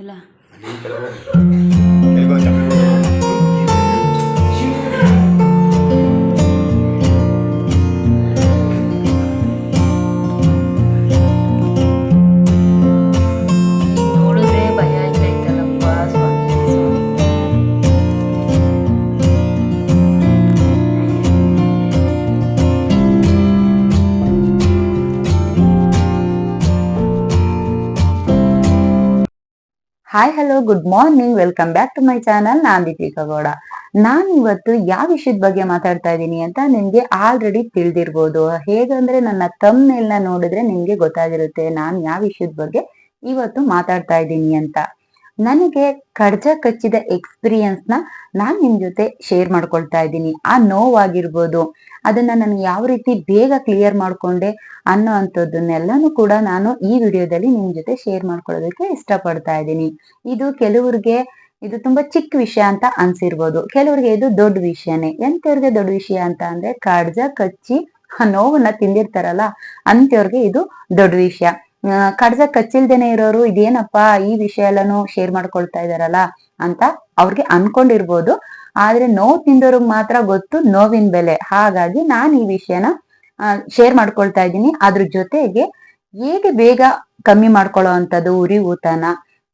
ಇಲ್ಲ hi hello good morning welcome back to my channel ನಾನ್ ದೀಪಿಕಾ ಗೌಡ. ನಾನ್ ಇವತ್ತು ಯಾವ ವಿಷಯದ ಬಗ್ಗೆ ಮಾತಾಡ್ತಾ ಇದ್ದೀನಿ ಅಂತ ನಿಮ್ಗೆ ಆಲ್ರೆಡಿ ತಿಳಿದಿರ್ಬೋದು. ಹೇಗಂದ್ರೆ ನನ್ನ ತಮ್ನೆಲ್ನ ನೋಡಿದ್ರೆ ನಿಮ್ಗೆ ಗೊತ್ತಾಗಿರುತ್ತೆ ನಾನ್ ಯಾವ ವಿಷಯದ ಬಗ್ಗೆ ಇವತ್ತು ಮಾತಾಡ್ತಾ ಇದ್ದೀನಿ ಅಂತ. ನನಗೆ ಕಡ್ಜ ಕಚ್ಚಿದ ಎಕ್ಸ್ಪೀರಿಯನ್ಸ್ನ ನಾನ್ ನಿಮ್ ಜೊತೆ ಶೇರ್ ಮಾಡ್ಕೊಳ್ತಾ ಇದ್ದೀನಿ. ಆ ನೋವಾಗಿರ್ಬೋದು. ಅದನ್ನ ನಾನು ಯಾವ ರೀತಿ ಬೇಗ ಕ್ಲಿಯರ್ ಮಾಡ್ಕೊಂಡೆ ಅನ್ನೋ ಅಂಥದ್ದನ್ನೆಲ್ಲಾನು ಕೂಡ ನಾನು ಈ ವಿಡಿಯೋದಲ್ಲಿ ನಿಮ್ ಜೊತೆ ಶೇರ್ ಮಾಡ್ಕೊಳ್ಳೋದಕ್ಕೆ ಇಷ್ಟಪಡ್ತಾ ಇದ್ದೀನಿ. ಇದು ಕೆಲವ್ರಿಗೆ ಇದು ತುಂಬಾ ಚಿಕ್ಕ ವಿಷಯ ಅಂತ ಅನ್ಸಿರ್ಬೋದು. ಕೆಲವ್ರಿಗೆ ಇದು ದೊಡ್ಡ ವಿಷಯನೇ. ಎಂತವ್ರಿಗೆ ದೊಡ್ಡ ವಿಷಯ ಅಂತ ಅಂದ್ರೆ ಕಾಡ್ಜ, ಕಚ್ಚಿ ನೋವನ್ನ ತಿಂದಿರ್ತಾರಲ್ಲ ಅಂತವ್ರಿಗೆ ಇದು ದೊಡ್ಡ ವಿಷಯ. ಕಡ್ಜ, ಕಚ್ಚಿಲ್ದೇನೆ ಇರೋರು ಇದೇನಪ್ಪಾ ಈ ವಿಷಯ ಎಲ್ಲಾನು ಶೇರ್ ಮಾಡ್ಕೊಳ್ತಾ ಇದಾರಲ್ಲ ಅಂತ ಅವ್ರಿಗೆ ಅನ್ಕೊಂಡಿರ್ಬೋದು. ಆದ್ರೆ ನೋವು ತಿಂದವ್ರಿಗೆ ಮಾತ್ರ ಗೊತ್ತು ನೋವಿನ ಬೆಲೆ. ಹಾಗಾಗಿ ನಾನು ಈ ವಿಷಯನ ಶೇರ್ ಮಾಡ್ಕೊಳ್ತಾ ಇದ್ದೀನಿ. ಅದ್ರ ಜೊತೆಗೆ ಹೇಗೆ ಬೇಗ ಕಮ್ಮಿ ಮಾಡ್ಕೊಳ್ಳೋ ಉರಿ ಊತನ,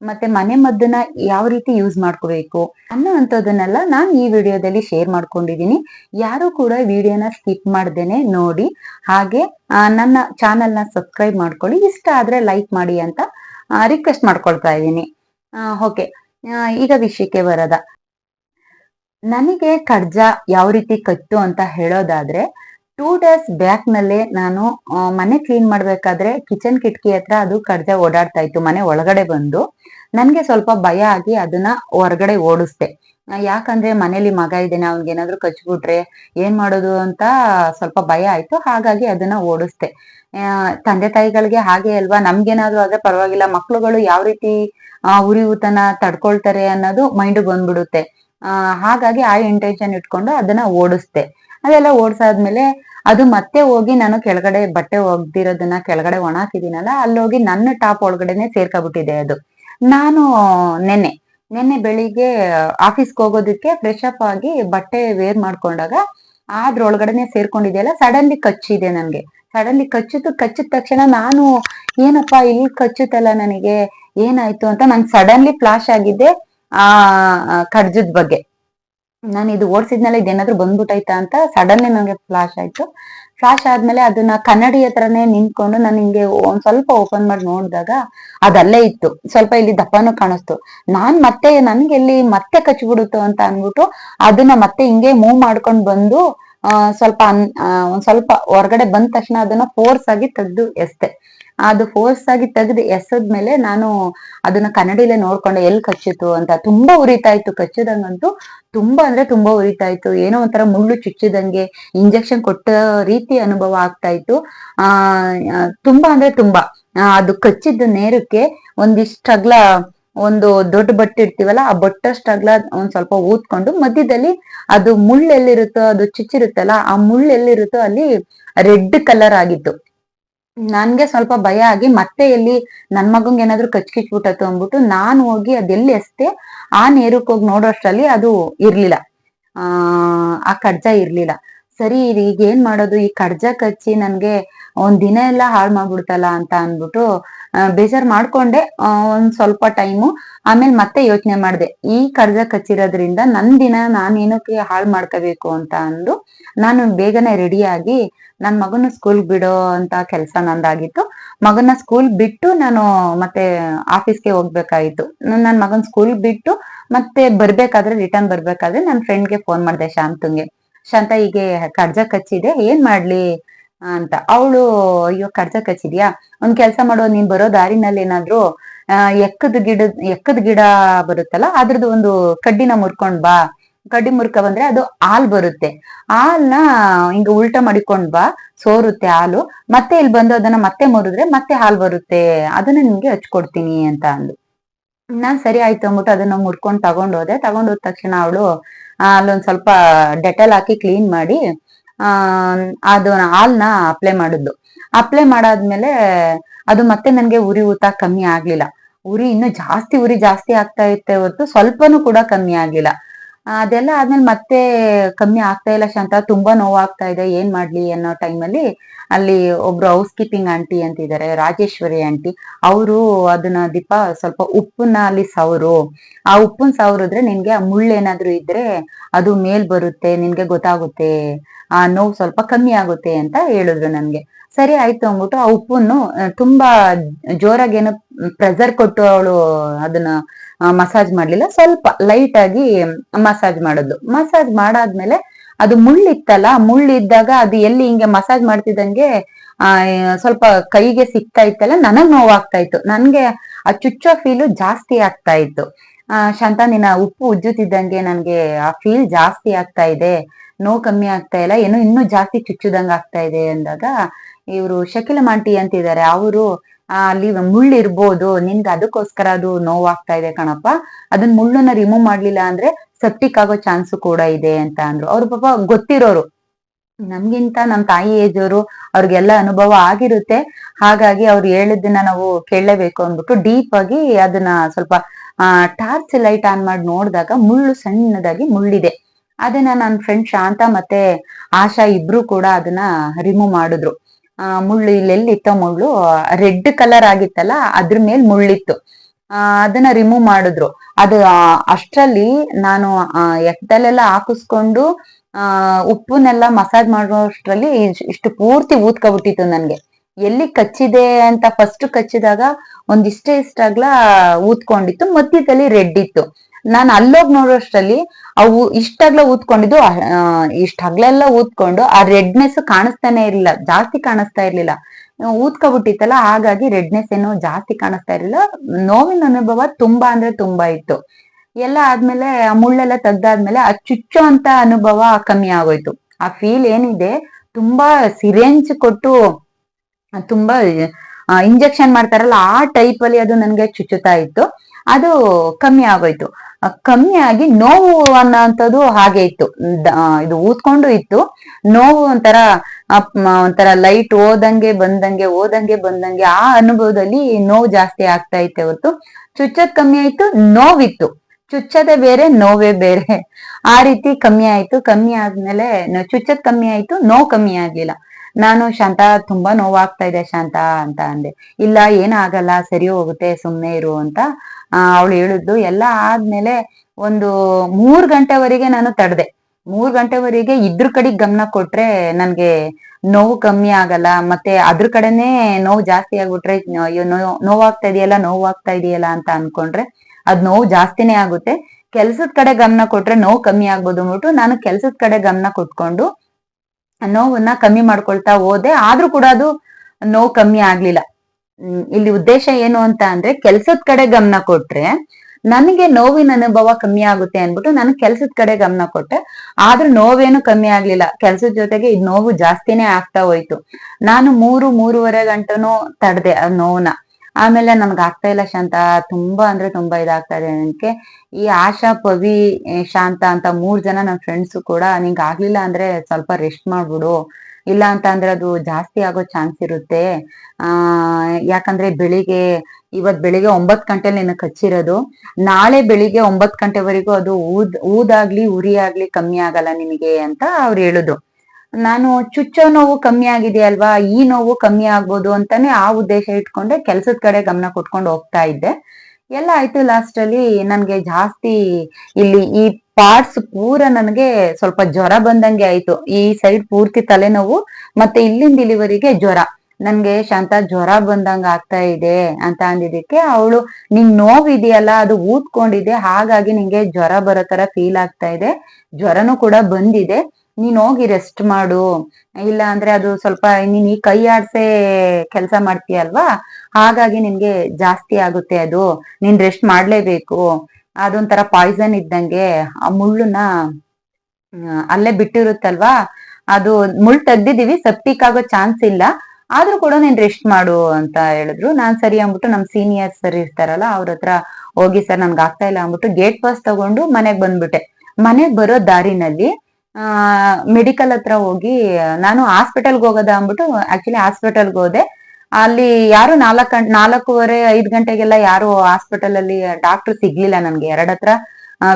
ಮತ್ತೆ ಮನೆ ಮದ್ದನ್ನ ಯಾವ ರೀತಿ ಯೂಸ್ ಮಾಡ್ಕೋಬೇಕು ಅನ್ನೋ ಅಂತದನ್ನೆಲ್ಲ ನಾನು ಈ ವಿಡಿಯೋದಲ್ಲಿ ಶೇರ್ ಮಾಡ್ಕೊಂಡಿದ್ದೀನಿ. ಯಾರು ಕೂಡ ವಿಡಿಯೋನ ಸ್ಕಿಪ್ ಮಾಡ್ದೇನೆ ನೋಡಿ. ಹಾಗೆ ನನ್ನ ಚಾನೆಲ್ನ ಸಬ್ಸ್ಕ್ರೈಬ್ ಮಾಡ್ಕೊಳ್ಳಿ. ಇಷ್ಟ ಆದ್ರೆ ಲೈಕ್ ಮಾಡಿ ಅಂತ ರಿಕ್ವೆಸ್ಟ್ ಮಾಡ್ಕೊಳ್ತಾ ಇದ್ದೀನಿ. ಓಕೆ ಈಗ ವಿಷಯಕ್ಕೆ ಬರದ? ನನಗೆ ಕಡ್ಜ ಯಾವ ರೀತಿ ಕತ್ತು ಅಂತ ಹೇಳೋದಾದ್ರೆ ಟೂ ಡೇಸ್ ಬ್ಯಾಕ್ ನಲ್ಲೇ ನಾನು ಮನೆ ಕ್ಲೀನ್ ಮಾಡ್ಬೇಕಾದ್ರೆ ಕಿಚನ್ ಕಿಟಕಿ ಹತ್ರ ಅದು ಕಡ್ಜ ಓಡಾಡ್ತಾ ಇತ್ತು ಮನೆ ಒಳಗಡೆ ಬಂದು. ನನ್ಗೆ ಸ್ವಲ್ಪ ಭಯ ಆಗಿ ಅದನ್ನ ಹೊರಗಡೆ ಓಡಿಸ್ದೆ. ಯಾಕಂದ್ರೆ ಮನೇಲಿ ಮಗ ಇದ್ದೇನೆ ಅವ್ನಿಗೆ ಏನಾದ್ರು ಕಚ್ಬಿಟ್ರೆ ಏನ್ ಮಾಡೋದು ಅಂತ ಸ್ವಲ್ಪ ಭಯ ಆಯ್ತು ಹಾಗಾಗಿ ಅದನ್ನ ಓಡಿಸ್ದೆ. ತಂದೆ ತಾಯಿಗಳಿಗೆ ಹಾಗೆ ಅಲ್ವಾ ನಮ್ಗೇನಾದ್ರು ಆದ್ರೆ ಪರವಾಗಿಲ್ಲ ಮಕ್ಳುಗಳು ಯಾವ ರೀತಿ ಆ, ಉರಿ ಊತನ ತಡ್ಕೊಳ್ತಾರೆ ಅನ್ನೋದು ಮೈಂಡ್ ಬಂದ್ಬಿಡುತ್ತೆ. ಹಾಗಾಗಿ ಆ ಇಂಟೆನ್ಷನ್ ಇಟ್ಕೊಂಡು ಅದನ್ನ ಓಡಿಸ್ದೆ. ಅದೆಲ್ಲ ಓಡಿಸಾದ್ಮೇಲೆ ಅದು ಮತ್ತೆ ಹೋಗಿ ನಾನು ಕೆಳಗಡೆ ಬಟ್ಟೆ ಒಗ್ದಿರೋದನ್ನ ಕೆಳಗಡೆ ಒಣ ಅಲ್ಲಿ ಅಲ್ಲೋಗಿ ನನ್ನ ಟಾಪ್ ಒಳಗಡೆನೆ ಸೇರ್ಕೊಬಿಟ್ಟಿದೆ ಅದು. ನಾನು ನೆನ್ನೆ ನೆನ್ನೆ ಬೆಳಿಗ್ಗೆ ಆಫೀಸ್ಗೆ ಹೋಗೋದಕ್ಕೆ ಫ್ರೆಶ್ ಅಪ್ ಆಗಿ ಬಟ್ಟೆ ವೇರ್ ಮಾಡ್ಕೊಂಡಾಗ ಅದ್ರೊಳಗಡೆನೆ ಸೇರ್ಕೊಂಡಿದೆಯಲ್ಲ ಸಡನ್ಲಿ ಕಚ್ಚಿದೆ ನನ್ಗೆ. ಸಡನ್ಲಿ ಕಚ್ಚಿತು, ಕಚ್ಚಿದ ತಕ್ಷಣ ನಾನು ಏನಪ್ಪಾ ಇಲ್ಲಿ ಕಚ್ಚುತ್ತಲ್ಲ ನನಗೆ, ಏನಾಯ್ತು ಅಂತ ನಂಗೆ ಸಡನ್ಲಿ ಫ್ಲಾಶ್ ಆಗಿದ್ದೆ. ಆ ಕಡ್ಜದ ಬಗ್ಗೆ. ನಾನು ಇದು ಓಡಿಸಿದ್ಮೇಲೆ ಇದೇನಾದ್ರೂ ಬಂದ್ಬಿಟ್ಟೈತಾ ಅಂತ ಸಡನ್ಲಿ ನನಗೆ ಫ್ಲಾಶ್ ಆಯ್ತು. ಫ್ಲಾಶ್ ಆದ್ಮೇಲೆ ಅದನ್ನ ಕನ್ನಡಿ ಹತ್ರನೇ ನಿಂತ್ಕೊಂಡು ನಾನು ಹಿಂಗೆ ಒಂದ್ ಸ್ವಲ್ಪ ಓಪನ್ ಮಾಡಿ ನೋಡಿದಾಗ ಅದಲ್ಲೇ ಇತ್ತು. ಸ್ವಲ್ಪ ಇಲ್ಲಿ ದಪ್ಪನೂ ಕಾಣಿಸ್ತು. ನಾನ್ ಮತ್ತೆ ನನ್ಗೆ ಎಲ್ಲಿ ಮತ್ತೆ ಕಚ್ಬಿಡುತ್ತೋ ಅಂತ ಅನ್ಬಿಟ್ಟು ಅದನ್ನ ಮತ್ತೆ ಹಿಂಗೆ ಮೂವ್ ಮಾಡ್ಕೊಂಡ್ ಬಂದು ಸ್ವಲ್ಪ ಒಂದ್ ಸ್ವಲ್ಪ ಹೊರಗಡೆ ಬಂದ ತಕ್ಷಣ ಅದನ್ನ ಫೋರ್ಸ್ ಆಗಿ ತೆಗ್ದು ಎಸ್ದೆ ಅದು ಫೋರ್ಸ್ ಆಗಿ ತೆಗೆದು ಎಸದ್ಮೇಲೆ ನಾನು ಅದನ್ನ ಕನ್ನಡಿಲೇ ನೋಡ್ಕೊಂಡೆ, ಎಲ್ಲಿ ಕಚ್ಚಿತು ಅಂತ. ತುಂಬಾ ಉರಿತಾ ಇತ್ತು ಕಚ್ಚಿದಂಗಂತೂ ತುಂಬಾ ಅಂದ್ರೆ ತುಂಬಾ ಉರಿತಾ ಇತ್ತು ಏನೋ ಒಂಥರ ಮುಳ್ಳು ಚುಚ್ಚಿದಂಗೆ ಇಂಜೆಕ್ಷನ್ ಕೊಟ್ಟ ರೀತಿ ಅನುಭವ ಆಗ್ತಾ ಇತ್ತು ಆ, ತುಂಬಾ ಅಂದ್ರೆ ತುಂಬಾ. ಅದು ಕಚ್ಚಿದ ನೇರಕ್ಕೆ ಒಂದಿಷ್ಟು ಅಗ್ಲ ಒಂದು ದೊಡ್ಡ ಬಟ್ಟೆ ಇಡ್ತೀವಲ್ಲ, ಆ ಬಟ್ಟಷ್ಟು ಅಗ್ಲ ಒಂದ್ ಸ್ವಲ್ಪ ಊದ್ಕೊಂಡು ಮಧ್ಯದಲ್ಲಿ ಅದು ಮುಳ್ಳು ಎಲ್ಲಿರುತ್ತೋ ಅದು ಚುಚ್ಚಿರುತ್ತಲ್ಲ, ಆ ಮುಳ್ಳು ಎಲ್ಲಿರುತ್ತೋ ಅಲ್ಲಿ ರೆಡ್ ಕಲರ್ ಆಗಿತ್ತು. ನನ್ಗೆ ಸ್ವಲ್ಪ ಭಯ ಆಗಿ ಮತ್ತೆ ಎಲ್ಲಿ ನನ್ ಮಗಂಗೆ ಏನಾದ್ರು ಕಚ್ ಕಿಚ್ಬಿಟ್ಟತ್ತು ಅಂದ್ಬಿಟ್ಟು ನಾನ್ ಹೋಗಿ ಅದೆಲ್ಲಿ ಎಸ್ತೆ ಆ ನೇರಕ್ಕೆ ಹೋಗಿ ನೋಡೋಷ್ಟ್ರಲ್ಲಿ ಅದು ಇರ್ಲಿಲ್ಲ. ಆ ಕಡ್ಜ ಇರ್ಲಿಲ್ಲ. ಸರಿ ಈಗ ಏನ್ ಮಾಡೋದು? ಈ ಕಡ್ಜ ಕಚ್ಚಿ ನನ್ಗೆ ಒಂದ್ ದಿನ ಎಲ್ಲ ಹಾಳು ಮಾಡ್ಬಿಡ್ತಲ್ಲ ಅಂತ ಅನ್ಬಿಟ್ಟು ಆ, ಬೇಜಾರ್ ಮಾಡ್ಕೊಂಡೆ ಒಂದ್ ಸ್ವಲ್ಪ ಟೈಮು ಆಮೇಲೆ ಮತ್ತೆ ಯೋಚನೆ ಮಾಡಿದೆ. ಈ ಕರ್ಜ ಕಚ್ಚಿರೋದ್ರಿಂದ ನನ್ ದಿನ ನಾನೇನಕ್ಕೆ ಹಾಳು ಮಾಡ್ಕೋಬೇಕು ಅಂತ ಅಂದು, ನಾನು ಬೇಗನೆ ರೆಡಿಯಾಗಿ ನನ್ ಮಗನ ಸ್ಕೂಲ್ ಬಿಡೋ ಅಂತ ಕೆಲಸ ನಂದಾಗಿತ್ತು. ಮಗನ ಸ್ಕೂಲ್ ಬಿಟ್ಟು ನಾನು ಮತ್ತೆ ಆಫೀಸ್ಗೆ ಹೋಗ್ಬೇಕಾಯ್ತು. ನನ್ನ ಮಗನ್ ಸ್ಕೂಲ್ ಬಿಟ್ಟು ಮತ್ತೆ ಬರ್ಬೇಕಾದ್ರೆ ರಿಟರ್ನ್ ಬರ್ಬೇಕಾದ್ರೆ ನನ್ನ ಫ್ರೆಂಡ್ಗೆ ಫೋನ್ ಮಾಡ್ದೆ ಶಾಂತಂಗೆ. ಶಾಂತ ಹೀಗೆ ಕರ್ಜ ಕಚ್ಚಿದೆ, ಏನ್ ಮಾಡ್ಲಿ? ಅಂತ. ಅವಳು, ಅಯ್ಯೋ ಕಡ್ಜ ಕಚ್ಚಿದ್ಯಾ? ಒಂದ್ ಕೆಲ್ಸ ಮಾಡೋ, ನೀನ್ ಬರೋ ದಾರಿನಲ್ಲಿ ಏನಾದ್ರು ಎಕ್ಕದ ಗಿಡ ಎಕ್ಕದ ಗಿಡ ಬರುತ್ತಲ್ಲ, ಅದ್ರದ್ದು ಒಂದು ಕಡ್ಡಿನ ಮುರ್ಕೊಂಡ್ ಬಾ. ಕಡ್ಡಿ ಮುರ್ಕ ಬಂದ್ರೆ ಅದು ಹಾಲ್ ಬರುತ್ತೆ. ಹಾಲ್ನ ಹಿಂಗ ಉಲ್ಟಾ ಮಾಡಿಕೊಂಡ್ ಬಾ, ಸೋರುತ್ತೆ ಹಾಲು. ಮತ್ತೆ ಇಲ್ಲಿ ಬಂದು ಅದನ್ನ ಮತ್ತೆ ಮುರಿದ್ರೆ ಮತ್ತೆ ಹಾಲ್ ಬರುತ್ತೆ. ಅದನ್ನ ನಿಮ್ಗೆ ಹಚ್ಕೊಡ್ತೀನಿ ಅಂತ ಅಂದು ನಾನ್ ಸರಿ ಆಯ್ತು, ಅಂದ್ಬಿಟ್ಟು ಅದನ್ನ ಮುರ್ಕೊಂಡ್ ತಗೊಂಡ್ ಹೋದೆ ತಗೊಂಡ್ ತಕ್ಷಣ ಅವಳು ಅಲ್ಲೊಂದ್ ಸ್ವಲ್ಪ ಡೆಟಲ್ ಹಾಕಿ ಕ್ಲೀನ್ ಮಾಡಿ ಆ ಅದು ಹಾಲ್ನ ಅಪ್ಲೈ ಮಾಡಿದ್ಲು. ಅಪ್ಲೈ ಮಾಡಾದ್ಮೇಲೆ ಅದು ಮತ್ತೆ ನನ್ಗೆ ಉರಿ ಊತ ಕಮ್ಮಿ ಆಗ್ಲಿಲ್ಲ. ಉರಿ ಇನ್ನು ಜಾಸ್ತಿ ಉರಿ ಜಾಸ್ತಿ ಆಗ್ತಾ ಇತ್ತೆ ಹೊರತು ಸ್ವಲ್ಪನೂ ಕೂಡ ಕಮ್ಮಿ ಆಗಿಲ್ಲ ಆ, ಅದೆಲ್ಲ ಆದ್ಮೇಲೆ ಮತ್ತೆ ಕಮ್ಮಿ ಆಗ್ತಾ ಇಲ್ಲ ಶಾಂತ. ತುಂಬಾ ನೋವಾಗ್ತಾ ಇದೆ. ಏನ್ ಮಾಡ್ಲಿ ಅನ್ನೋ ಟೈಮಲ್ಲಿ ಅಲ್ಲಿ ಒಬ್ರು ಹೌಸ್ ಕೀಪಿಂಗ್ ಆಂಟಿ ಅಂತಿದ್ದಾರೆ, ರಾಜೇಶ್ವರಿ ಆಂಟಿ ಅವರು ಅದನ್ನ ದೀಪ ಸ್ವಲ್ಪ ಉಪ್ಪನ್ನ ಅಲ್ಲಿ ಸವರು. ಆ ಉಪ್ಪನ್ ಸವರಿದ್ರೆ ನಿನ್ಗೆ ಆ ಮುಳ್ಳೇನಾದ್ರೂ ಇದ್ರೆ ಅದು ಮೇಲ್ ಬರುತ್ತೆ, ನಿನ್ಗೆ ಗೊತ್ತಾಗುತ್ತೆ. ಆ ನೋವು ಸ್ವಲ್ಪ ಕಮ್ಮಿ ಆಗುತ್ತೆ ಅಂತ ಹೇಳಿದ್ರು ನನ್ಗೆ. ಸರಿ ಆಯ್ತು ಅಂದ್ಬಿಟ್ಟು ಆ ಉಪ್ಪನ್ನು ತುಂಬಾ ಜೋರಾಗಿ ಏನೋ ಪ್ರೆಸರ್ ಕೊಟ್ಟು ಅವಳು ಅದನ್ನ ಮಸಾಜ್ ಮಾಡ್ಲಿಲ್ಲ. ಸ್ವಲ್ಪ ಲೈಟ್ ಆಗಿ ಮಸಾಜ್ ಮಾಡೋದು. ಮಸಾಜ್ ಮಾಡಾದ್ಮೇಲೆ ಅದು ಮುಳ್ಳಿತ್ತಲ್ಲ ಮುಳ್ಳಿದ್ದಾಗ ಅದು ಎಲ್ಲಿ ಹಿಂಗೆ ಮಸಾಜ್ ಮಾಡ್ತಿದ್ದಂಗೆ, ಆ, ಸ್ವಲ್ಪ ಕೈಗೆ ಸಿಗ್ತಾ ಇತ್ತಲ್ಲ, ನನಗ್ ನೋವಾಗ್ತಾ ಇತ್ತು. ನನ್ಗೆ ಆ ಚುಚ್ಚೋ ಫೀಲು ಜಾಸ್ತಿ ಆಗ್ತಾ ಇತ್ತು. ಆ ಶಾಂತ ನಿನ್ನ ಉಪ್ಪು ಉಜ್ಜುತ್ತಿದ್ದಂಗೆ ನನ್ಗೆ ಆ ಫೀಲ್ ಜಾಸ್ತಿ ಆಗ್ತಾ ಇದೆ. ನೋವು ಕಮ್ಮಿ ಆಗ್ತಾ ಇಲ್ಲ. ಏನೋ ಇನ್ನೂ ಜಾಸ್ತಿ ಚುಚ್ಚುದಂಗ ಆಗ್ತಾ ಇದೆ ಅಂದಾಗ, ಇವರು ಶಕಿಲ ಮಾಂಟಿ ಅಂತಿದ್ದಾರೆ. ಅವರು ಅಲ್ಲಿ ಮುಳ್ಳು ಇರ್ಬೋದು ನಿನ್ಗೆ ಅದಕ್ಕೋಸ್ಕರ ಅದು ನೋವಾಗ್ತಾ ಇದೆ ಕಣಪ್ಪ. ಅದನ್ನ ಮುಳ್ಳನ್ನ ರಿಮೂವ್ ಮಾಡ್ಲಿಲ್ಲ ಅಂದ್ರೆ ಸೆಪ್ಟಿಕ್ ಆಗೋ ಚಾನ್ಸ್ ಕೂಡ ಇದೆ ಅಂತ ಅಂದ್ರು. ಅವ್ರ ಪಾಪ ಗೊತ್ತಿರೋರು. ನಮ್ಗಿಂತ ನಮ್ ತಾಯಿ ಏಜ್ ಅವರು ಅವ್ರಿಗೆಲ್ಲ ಅನುಭವ ಆಗಿರುತ್ತೆ. ಹಾಗಾಗಿ ಅವ್ರು ಹೇಳಿದ್ದನ್ನ ನಾವು ಕೇಳಲೇಬೇಕು ಅಂದ್ಬಿಟ್ಟು ಡೀಪ್ ಆಗಿ ಅದನ್ನ ಸ್ವಲ್ಪ, ಆ ಟಾರ್ಚ್ ಲೈಟ್ ಆನ್ ಮಾಡಿ ನೋಡಿದಾಗ ಮುಳ್ಳು ಸಣ್ಣದಾಗಿ ಮುಳ್ಳಿದೆ. ಅದನ್ನ ನನ್ನ ಫ್ರೆಂಡ್ ಶಾಂತ ಮತ್ತೆ ಆಶಾ ಇಬ್ರು ಕೂಡ ಅದನ್ನ ರಿಮೂವ್ ಮಾಡಿದ್ರು. ಆ, ಮುಳ್ಳು ಇಲ್ಲೆಲ್ಲಿ ಇತ್ತೋ ಮುಳ್ಳು ರೆಡ್ ಕಲರ್ ಆಗಿತ್ತಲ್ಲ, ಅದ್ರ ಮೇಲೆ ಮುಳ್ಳಿತ್ತು. ಅದನ್ನ ರಿಮೂವ್ ಮಾಡಿದ್ರು. ಅದು ಅಷ್ಟರಲ್ಲಿ ನಾನು ಎತ್ತಲೆಲ್ಲ ಹಾಕಿಸ್ಕೊಂಡು, ಆ, ಉಪ್ಪನ್ನೆಲ್ಲ ಮಸಾಜ್ ಮಾಡೋಷ್ಟ್ರಲ್ಲಿ ಇಷ್ಟು ಪೂರ್ತಿ ಊದ್ಕೊಬಿಟ್ಟಿತ್ತು ನನ್ಗೆ. ಎಲ್ಲಿ ಕಚ್ಚಿದೆ ಅಂತ ಫಸ್ಟ್ ಕಚ್ಚಿದಾಗ ಒಂದಿಷ್ಟೇ ಇಷ್ಟಾಗ್ಲ ಊದ್ಕೊಂಡಿತ್ತು, ಮಧ್ಯದಲ್ಲಿ ರೆಡ್ ಇತ್ತು. ನಾನು ಅಲ್ಲೋಗ್ ನೋಡೋಷ್ಟರಲ್ಲಿ ಅವು ಇಷ್ಟಾಗ್ಲ ಊದ್ಕೊಂಡಿದ್ದು ಇಷ್ಟ ಹಗ್ಲೆಲ್ಲ ಊದ್ಕೊಂಡು ಆ ರೆಡ್ನೆಸ್ ಕಾಣಿಸ್ತಾನೆ ಇರ್ಲಿಲ್ಲ, ಜಾಸ್ತಿ ಕಾಣಿಸ್ತಾ ಇರ್ಲಿಲ್ಲ. ಊದ್ಕೊಬಿಟ್ಟಿತ್ತಲ್ಲ, ಹಾಗಾಗಿ ರೆಡ್ನೆಸ್ ಏನು ಜಾಸ್ತಿ ಕಾಣಿಸ್ತಾ ಇರ್ಲಿಲ್ಲ. ನೋವಿನ ಅನುಭವ ತುಂಬಾ ಅಂದ್ರೆ ತುಂಬಾ ಇತ್ತು. ಎಲ್ಲ ಆದ್ಮೇಲೆ, ಆ ಮುಳ್ಳೆಲ್ಲ ತೆಗ್ದಾದ್ಮೇಲೆ ಆ ಚುಚ್ಚೋ ಅಂತ ಅನುಭವ ಕಮ್ಮಿ ಆಗೋಯ್ತು. ಆ ಫೀಲ್ ಏನಿದೆ, ತುಂಬಾ ಸಿರೆಂಜ್ ಕೊಟ್ಟು ತುಂಬಾ ಇಂಜೆಕ್ಷನ್ ಮಾಡ್ತಾರಲ್ಲ, ಆ ಟೈಪ್ ಅಲ್ಲಿ ಅದು ನನ್ಗೆ ಚುಚ್ಚುತ್ತಾ ಇತ್ತು. ಅದು ಕಮ್ಮಿ ಆಗೋಯ್ತು. ಕಮ್ಮಿ ಆಗಿ ನೋವು ಅನ್ನೋಂಥದ್ದು ಹಾಗೆ ಇತ್ತು. ಇದು ಊದ್ಕೊಂಡು ಇತ್ತು. ನೋವು ಒಂಥರ ಒಂಥರ ಲೈಟ್ ಓದಂಗೆ ಬಂದಂಗೆ ಓದಂಗೆ ಬಂದಂಗೆ ಆ ಅನುಭವದಲ್ಲಿ ನೋವು ಜಾಸ್ತಿ ಆಗ್ತಾ ಇತ್ತು ಹೊರತು ಚುಚ್ಚದ್ ಕಮ್ಮಿ ಆಯ್ತು, ನೋವಿತ್ತು. ಚುಚ್ಚದೆ ಬೇರೆ, ನೋವೇ ಬೇರೆ. ಆ ರೀತಿ ಕಮ್ಮಿ ಆಯ್ತು. ಕಮ್ಮಿ ಆದ್ಮೇಲೆ ಚುಚ್ಚದ್ ಕಮ್ಮಿ ಆಯ್ತು, ನೋವು ಕಮ್ಮಿ ಆಗ್ಲಿಲ್ಲ. ನಾನು ಶಾಂತ ತುಂಬಾ ನೋವಾಗ್ತಾ ಇದೆ ಶಾಂತ ಅಂತ ಅಂದೆ. ಇಲ್ಲ, ಏನಾಗಲ್ಲ, ಸರಿ ಹೋಗುತ್ತೆ, ಸುಮ್ನೆ ಇರು ಅಂತ ಅವಳು ಹೇಳಿದ್ಲು ಎಲ್ಲ ಆದ್ಮೇಲೆ ಒಂದು ಮೂರ್ ಗಂಟೆವರೆಗೆ ನಾನು ತಡ್ದೆ. ಮೂರ್ ಗಂಟೆವರೆಗೆ ಇದ್ರ ಕಡೆಗೆ ಗಮನ ಕೊಟ್ರೆ ನನ್ಗೆ ನೋವು ಕಮ್ಮಿ ಆಗಲ್ಲ. ಮತ್ತೆ ಅದ್ರ ಕಡೆನೇ ನೋವು ಜಾಸ್ತಿ ಆಗ್ಬಿಟ್ರೆ ನೋವಾಗ್ತಾ ಇದೆಯಲ್ಲ ನೋವಾಗ್ತಾ ಇದೆಯಲ್ಲ ಅಂತ ಅನ್ಕೊಂಡ್ರೆ ಅದ್ ನೋವು ಜಾಸ್ತಿನೇ ಆಗುತ್ತೆ. ಕೆಲ್ಸದ ಕಡೆ ಗಮನ ಕೊಟ್ರೆ ನೋವು ಕಮ್ಮಿ ಆಗ್ಬೋದು ಅಂದ್ಬಿಟ್ಟು ನಾನು ಕೆಲ್ಸದ ಕಡೆ ಗಮನ ಕೊಟ್ಕೊಂಡು ನೋವನ್ನ ಕಮ್ಮಿ ಮಾಡ್ಕೊಳ್ತಾ ಹೋದೆ. ಆದ್ರೂ ಕೂಡ ಅದು ನೋವು ಕಮ್ಮಿ ಆಗ್ಲಿಲ್ಲ. ಇಲ್ಲಿ ಉದ್ದೇಶ ಏನು ಅಂತ ಅಂದ್ರೆ ಕೆಲ್ಸದ ಕಡೆ ಗಮನ ಕೊಟ್ರೆ ನನಗೆ ನೋವಿನ ಅನುಭವ ಕಮ್ಮಿ ಆಗುತ್ತೆ ಅನ್ಬಿಟ್ಟು ನಾನು ಕೆಲ್ಸದ ಕಡೆ ಗಮನ ಕೊಟ್ಟೆ. ಆದ್ರೂ ನೋವೇನು ಕಮ್ಮಿ ಆಗ್ಲಿಲ್ಲ. ಕೆಲ್ಸದ ಜೊತೆಗೆ ಇದ್ ನೋವು ಜಾಸ್ತಿನೇ ಆಗ್ತಾ ಹೋಯ್ತು. ನಾನು ಮೂರು, ಮೂರುವರೆ ಗಂಟೆನೂ ತಡ್ದೆ ಆ ನೋವನ್ನ ಆಮೇಲೆ ನನ್ಗೆ ಆಗ್ತಾ ಇಲ್ಲ ಶಾಂತ. ತುಂಬಾ ಅಂದ್ರೆ ತುಂಬಾ ಇದಾಗ್ತಾ ಇದೆ ನನಗೆ ಈ ಆಶಾ, ಪವಿ ಶಾಂತ ಅಂತ ಮೂರ್ ಜನ ನನ್ನ ಫ್ರೆಂಡ್ಸ್ ಕೂಡ ನಿಂಗೆ ಆಗ್ಲಿಲ್ಲ ಅಂದ್ರೆ ಸ್ವಲ್ಪ ರೆಸ್ಟ್ ಮಾಡ್ಬಿಡು. ಇಲ್ಲ ಅಂತ ಅಂದ್ರೆ ಅದು ಜಾಸ್ತಿ ಆಗೋ ಚಾನ್ಸ್ ಇರುತ್ತೆ. ಆ, ಯಾಕಂದ್ರೆ ಬೆಳಿಗ್ಗೆ, ಇವತ್ ಬೆಳಿಗ್ಗೆ ಒಂಬತ್ ಗಂಟೆ ನಿನ್ನ ಕಚ್ಚಿರೋದು. ನಾಳೆ ಬೆಳಿಗ್ಗೆ ಒಂಬತ್ ಗಂಟೆವರೆಗೂ ಅದು ಊದ್, ಊದಾಗ್ಲಿ ಉರಿ ಆಗ್ಲಿ ಕಮ್ಮಿ ಆಗಲ್ಲ ನಿನಗೆ ಅಂತ ಅವ್ರು ಹೇಳಿದ್ರು ನಾನು ಚುಚ್ಚೋ ನೋವು ಕಮ್ಮಿ ಆಗಿದೆ ಅಲ್ವಾ? ಈ ನೋವು ಕಮ್ಮಿ ಆಗ್ಬೋದು ಅಂತಾನೆ ಆ ಉದ್ದೇಶ ಇಟ್ಕೊಂಡೆ ಕೆಲ್ಸದ ಕಡೆ ಗಮನ ಕೊಟ್ಕೊಂಡು ಹೋಗ್ತಾ ಇದ್ದೆ. ಎಲ್ಲ ಆಯ್ತು ಲಾಸ್ಟ್ ಅಲ್ಲಿ ನನ್ಗೆ ಜಾಸ್ತಿ ಇಲ್ಲಿ ಈ ಪಾರ್ಟ್ಸ್ ಪೂರ ನನಗೆ ಸ್ವಲ್ಪ ಜ್ವರ ಬಂದಂಗೆ ಆಯ್ತು. ಈ ಸೈಡ್ ಪೂರ್ತಿ ತಲೆನೋವು ಮತ್ತೆ ಇಲ್ಲಿಂದ ಇಲ್ಲಿವರೆಗೆ ಜ್ವರ. ನನ್ಗೆ ಶಾಂತ ಜ್ವರ ಬಂದಂಗ ಆಗ್ತಾ ಇದೆ ಅಂತ ಅಂದಿದ್ದಕ್ಕೆ ಅವಳು, ನಿಂಗ್ ನೋವ್ ಇದೆಯಲ್ಲ, ಅದು ಊದ್ಕೊಂಡಿದೆ, ಹಾಗಾಗಿ ನಿಂಗೆ ಜ್ವರ ಬರೋ ತರ ಫೀಲ್ ಆಗ್ತಾ ಇದೆ. ಜ್ವರನು ಕೂಡ ಬಂದಿದೆ. ನೀನ್ ಹೋಗಿ ರೆಸ್ಟ್ ಮಾಡು. ಇಲ್ಲ ಅಂದ್ರೆ ಅದು ಸ್ವಲ್ಪ ನೀನ್ ಈ ಕೈ ಆಡ್ಸೆ ಕೆಲಸ ಮಾಡ್ತೀಯಲ್ವಾ ಹಾಗಾಗಿ ನಿನ್ಗೆ ಜಾಸ್ತಿ ಆಗುತ್ತೆ ಅದು. ನೀನ್ ರೆಸ್ಟ್ ಮಾಡ್ಲೇಬೇಕು. ಅದೊಂಥರ ಪಾಯ್ಸನ್ ಇದ್ದಂಗೆ ಆ ಮುಳ್ಳುನ ಅಲ್ಲೇ ಬಿಟ್ಟಿರುತ್ತಲ್ವಾ? ಅದು ಮುಳ್ಳು ತೆಗ್ದಿದೀವಿ ಸೆಪ್ಟಿಕ್ ಆಗೋ ಚಾನ್ಸ್ ಇಲ್ಲ. ಆದ್ರೂ ಕೂಡ ನೀನ್ ರೆಸ್ಟ್ ಮಾಡು ಅಂತ ಹೇಳಿದ್ರು. ನಾನ್ ಸರಿ ಅಂದ್ಬಿಟ್ಟು ನಮ್ ಸೀನಿಯರ್ ಸರ್ ಇರ್ತಾರಲ್ಲ, ಅವ್ರ ಹತ್ರ ಹೋಗಿ ಸರ್ ನನ್ಗೆ ಆಗ್ತಾ ಇಲ್ಲ ಅಂದ್ಬಿಟ್ಟು ಗೇಟ್ ಪಾಸ್ ತಗೊಂಡು ಮನೆಗ್ ಬಂದ್ಬಿಟ್ಟೆ. ಮನೆಗ್ ಬರೋ ದಾರಿನಲ್ಲಿ ಮೆಡಿಕಲ್ ಹತ್ರ ಹೋಗಿ, ನಾನು ಹಾಸ್ಪಿಟಲ್ಗೆ ಹೋಗೋದ ಅಂದ್ಬಿಟ್ಟು ಆಕ್ಚುಲಿ ಹಾಸ್ಪಿಟಲ್ಗೆ ಹೋದೆ. ಅಲ್ಲಿ ಯಾರು ನಾಲ್ಕು ಗಂಟೆ ನಾಲ್ಕೂವರೆ, ಐದು ಗಂಟೆಗೆಲ್ಲ ಯಾರು ಹಾಸ್ಪಿಟಲ್ ಅಲ್ಲಿ ಡಾಕ್ಟರ್ ಸಿಗ್ಲಿಲ್ಲ ನನ್ಗೆ. ಎರಡ್ ಹತ್ರ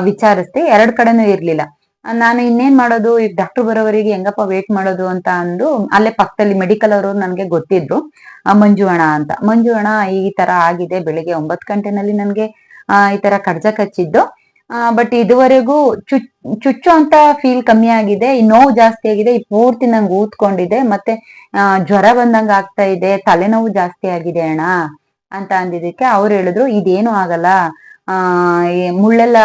ವಿಚಾರಿಸ್ದೆ. ಎರಡ್ ಕಡೆನೂ ಇರ್ಲಿಲ್ಲ. ನಾನು ಇನ್ನೇನ್ ಮಾಡೋದು? ಈಗ ಡಾಕ್ಟರ್ ಬರೋವರೆಗೆ ಹೆಂಗಪ್ಪ ವೇಟ್ ಮಾಡೋದು ಅಂತ ಅಂದು, ಅಲ್ಲೇ ಪಕ್ಕದಲ್ಲಿ ಮೆಡಿಕಲ್ ಅವರು ನನ್ಗೆ ಗೊತ್ತಿದ್ರು. ಮಂಜು ಅಣ್ಣ ಅಂತ. ಮಂಜು ಅಣ್ಣ ಈ ತರ ಆಗಿದೆ. ಬೆಳಿಗ್ಗೆ ಒಂಬತ್ ಗಂಟೆನಲ್ಲಿ ನನ್ಗೆ ಈ ತರ ಕಡ್ಜ ಕಚ್ಚಿದ್ದು. ಬಟ್ ಇದುವರೆಗೂ ಚುಚ್, ಚುಚ್ಚು ಅಂತ ಫೀಲ್ ಕಮ್ಮಿ ಆಗಿದೆ, ಈ ನೋವು ಜಾಸ್ತಿ ಆಗಿದೆ, ಈ ಪೂರ್ತಿ ನಂಗೆ ಊದ್ಕೊಂಡಿದೆ, ಮತ್ತೆ ಜ್ವರ ಬಂದಂಗ ಆಗ್ತಾ ಇದೆ, ತಲೆನೋವು ಜಾಸ್ತಿ ಆಗಿದೆ ಅಣ್ಣ ಅಂತ ಅಂದಿದ್ದಕ್ಕೆ ಅವ್ರು ಹೇಳಿದ್ರು, ಇದೇನು ಆಗಲ್ಲ, ಆ ಮುಳ್ಳೆಲ್ಲ